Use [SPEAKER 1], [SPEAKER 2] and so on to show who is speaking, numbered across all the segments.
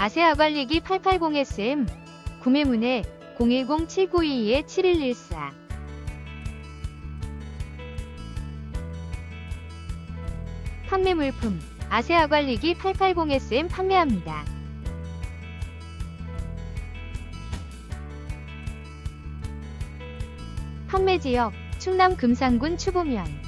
[SPEAKER 1] 아세아 관리기 880SM 구매문의 010-7922-7114 판매 물품 아세아 관리기 880SM 판매합니다. 판매 지역 충남 금산군 추보면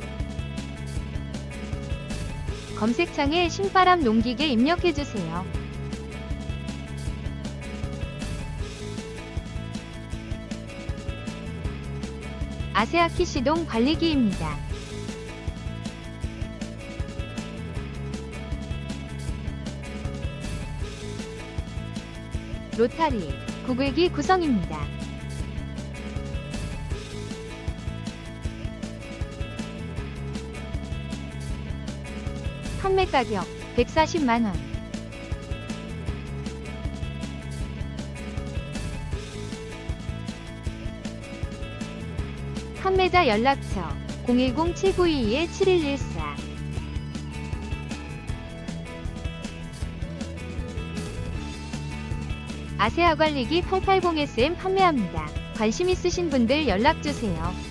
[SPEAKER 1] 검색창에 신바람 농기계 입력해주세요. 아세아키 시동 관리기입니다. 로타리 구글기 구성입니다. 판매 가격 140만원 판매자 연락처 010-7922-7114 아세아 관리기 880SM 판매합니다. 관심 있으신 분들 연락주세요.